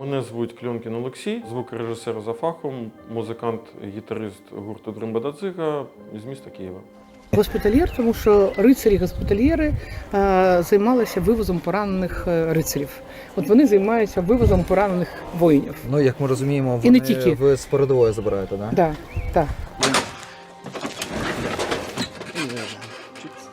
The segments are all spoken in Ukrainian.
Мене звуть Кльонкін Олексій, звукорежисер за фахом, музикант, гітарист гурту Дримбададзига з міста Києва. Госпітальєр, тому що рицарі-госпітальєри е, займалися вивозом поранених е, рицарів. От вони займаються вивозом поранених воїнів. Ну, як ми розуміємо, І не тільки. ви з передової забираєте, так? Да, так.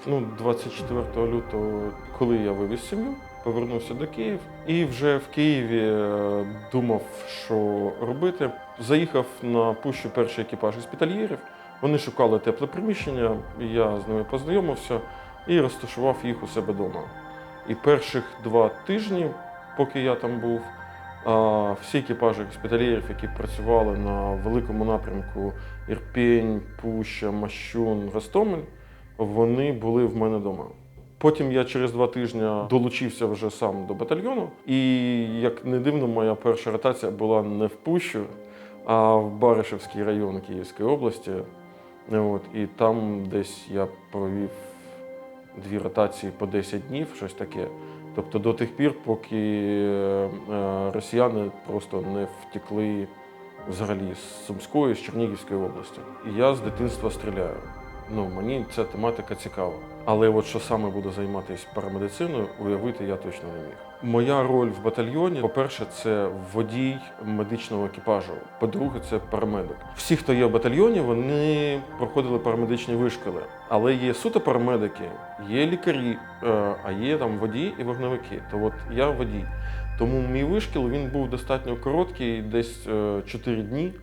Ну, 24 лютого, коли я вивіз сім'ю, повернувся до Києва і вже в Києві е, думав, що робити. Заїхав на пущу перший екіпаж госпітальєрів. Вони шукали тепле приміщення, я з ними познайомився і розташував їх у себе вдома. І перших два тижні, поки я там був, всі екіпажі госпітальєрів, які працювали на великому напрямку Ірпінь, Пуща, Мащун, Гостомель, вони були в мене вдома. Потім я через два тижні долучився вже сам до батальйону, і як не дивно, моя перша ротація була не в Пущу, а в Баришевський район Київської області. От, і там десь я провів дві ротації по 10 днів, щось таке. Тобто до тих пір, поки е, росіяни просто не втекли взагалі з Сумської, з Чернігівської області. І я з дитинства стріляю. Ну, мені ця тематика цікава. Але от що саме буду займатися парамедициною, уявити я точно не міг. Моя роль в батальйоні, по-перше, це водій медичного екіпажу. По-друге, це парамедик. Всі, хто є в батальйоні, вони проходили парамедичні вишколи. Але є суто парамедики, є лікарі, е, а є там водії і вогневики. То от я водій. Тому мій вишкіл він був достатньо короткий, десь 4 дні.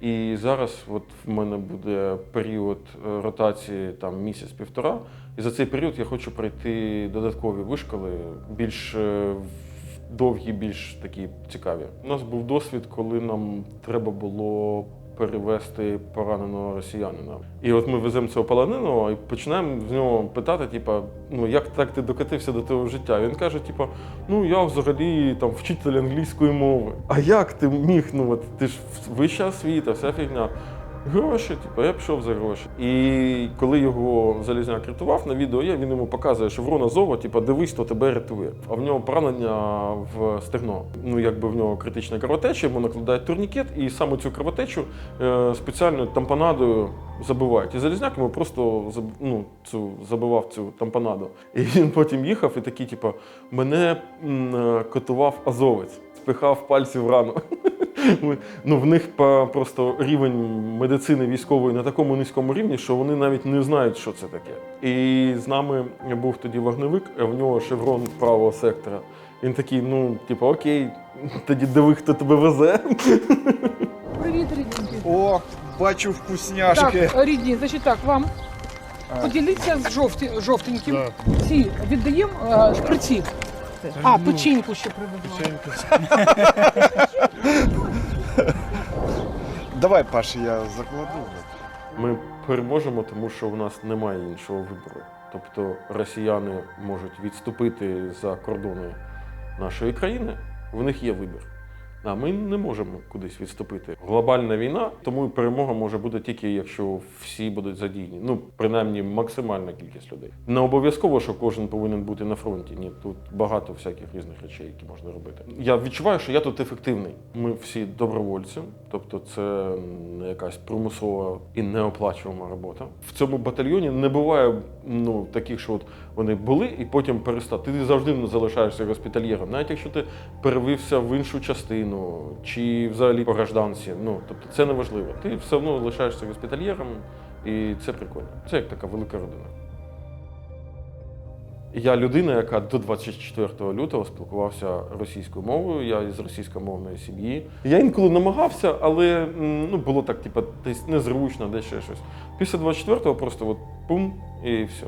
І зараз от в мене буде період е, ротації там місяць-півтора. І за цей період я хочу пройти додаткові вишколи, більш е, довгі, більш такі цікаві. У нас був досвід, коли нам треба було перевести пораненого росіянина. І от ми веземо цього полоненого і починаємо з нього питати, типа, ну як так ти докатився до того життя? Він каже, типа, ну я взагалі там вчитель англійської мови. А як ти міг? Ну от ти ж вища освіта, вся фігня. Гроші, типу, я пішов за гроші. І коли його залізняк рятував на відео, є, він йому показує шеврон Азова, типу, дивись, хто тебе рятує. А в нього поранення в стегно. Ну, якби в нього критична кровотеча, йому накладають турнікет, і саме цю кровотечу е, спеціально тампонадою забивають. І залізняк йому просто ну, цю, забивав цю тампонаду. І він потім їхав і такий, типу, мене м, е, котував азовець, спихав пальці в рану. Ну, в них просто рівень медицини військової на такому низькому рівні, що вони навіть не знають, що це таке. І з нами був тоді вогневик, в нього шеврон правого сектора. Він такий, ну, типу, окей, тоді диви, хто тебе везе. Привіт, рідні. О, бачу вкусняшки. Так, рідні, значить так, вам поділіться з жовті, жовтеньким. Ці віддаємо е, шприці. А, печеньку ще привезла. Давай, Паш, я закладу. Ми переможемо, тому що в нас немає іншого вибору. Тобто росіяни можуть відступити за кордони нашої країни, в них є вибір. А ми не можемо кудись відступити. Глобальна війна, тому і перемога може бути тільки якщо всі будуть задіяні. Ну, принаймні, максимальна кількість людей. Не обов'язково, що кожен повинен бути на фронті. Ні, тут багато всяких різних речей, які можна робити. Я відчуваю, що я тут ефективний. Ми всі добровольці, тобто це не якась примусова і неоплачувана робота. В цьому батальйоні не буває ну, таких, що от вони були і потім перестали. Ти завжди залишаєшся госпітальєром, навіть якщо ти перевівся в іншу частину чи взагалі по гражданці. Ну тобто це не важливо. Ти все одно лишаєшся госпітальєром, і це прикольно. Це як така велика родина. Я людина, яка до 24 лютого спілкувався російською мовою. Я із російськомовної сім'ї. Я інколи намагався, але ну, було так, типу, десь незручно, десь ще щось. Після 24-го просто от пум і все.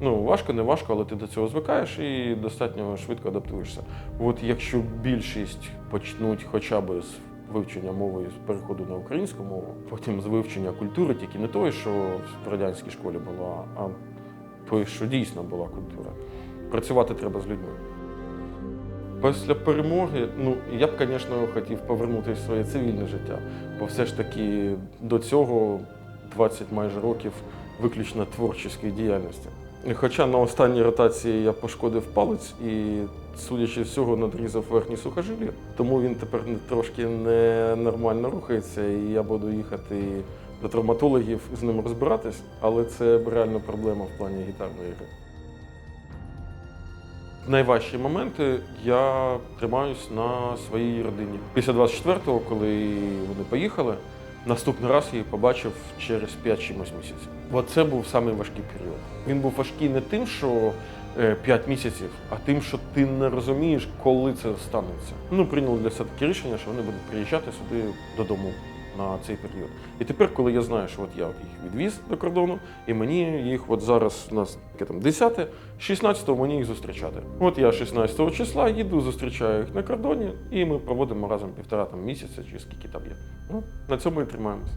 Ну, важко, не важко, але ти до цього звикаєш і достатньо швидко адаптуєшся. От якщо більшість почнуть хоча б з вивчення мови з переходу на українську мову, потім з вивчення культури, тільки не тої, що в радянській школі була, а тої, що дійсно була культура. Працювати треба з людьми. Після перемоги, ну я б, звісно, хотів повернутися в своє цивільне життя, бо все ж таки до цього 20 майже років виключно творчої діяльності. Хоча на останній ротації я пошкодив палець, і судячи з всього, надрізав верхні сухожилля, тому він тепер трошки ненормально рухається, і я буду їхати до травматологів з ним розбиратись, але це реально проблема в плані гітарної гри. Найважчі моменти я тримаюсь на своїй родині. Після 24-го, коли вони поїхали, наступний раз я її побачив через 5 чимось місяців. Бо це був самий важкий період. Він був важкий не тим, що 5 місяців, а тим, що ти не розумієш, коли це станеться. Ну, прийняли для себе таке рішення, що вони будуть приїжджати сюди додому на цей період. І тепер, коли я знаю, що от я їх відвіз до кордону, і мені їх от зараз у нас яке там 10, 16 мені їх зустрічати. От я 16 числа їду, зустрічаю їх на кордоні, і ми проводимо разом півтора там місяця чи скільки там є. Ну, на цьому і тримаємось.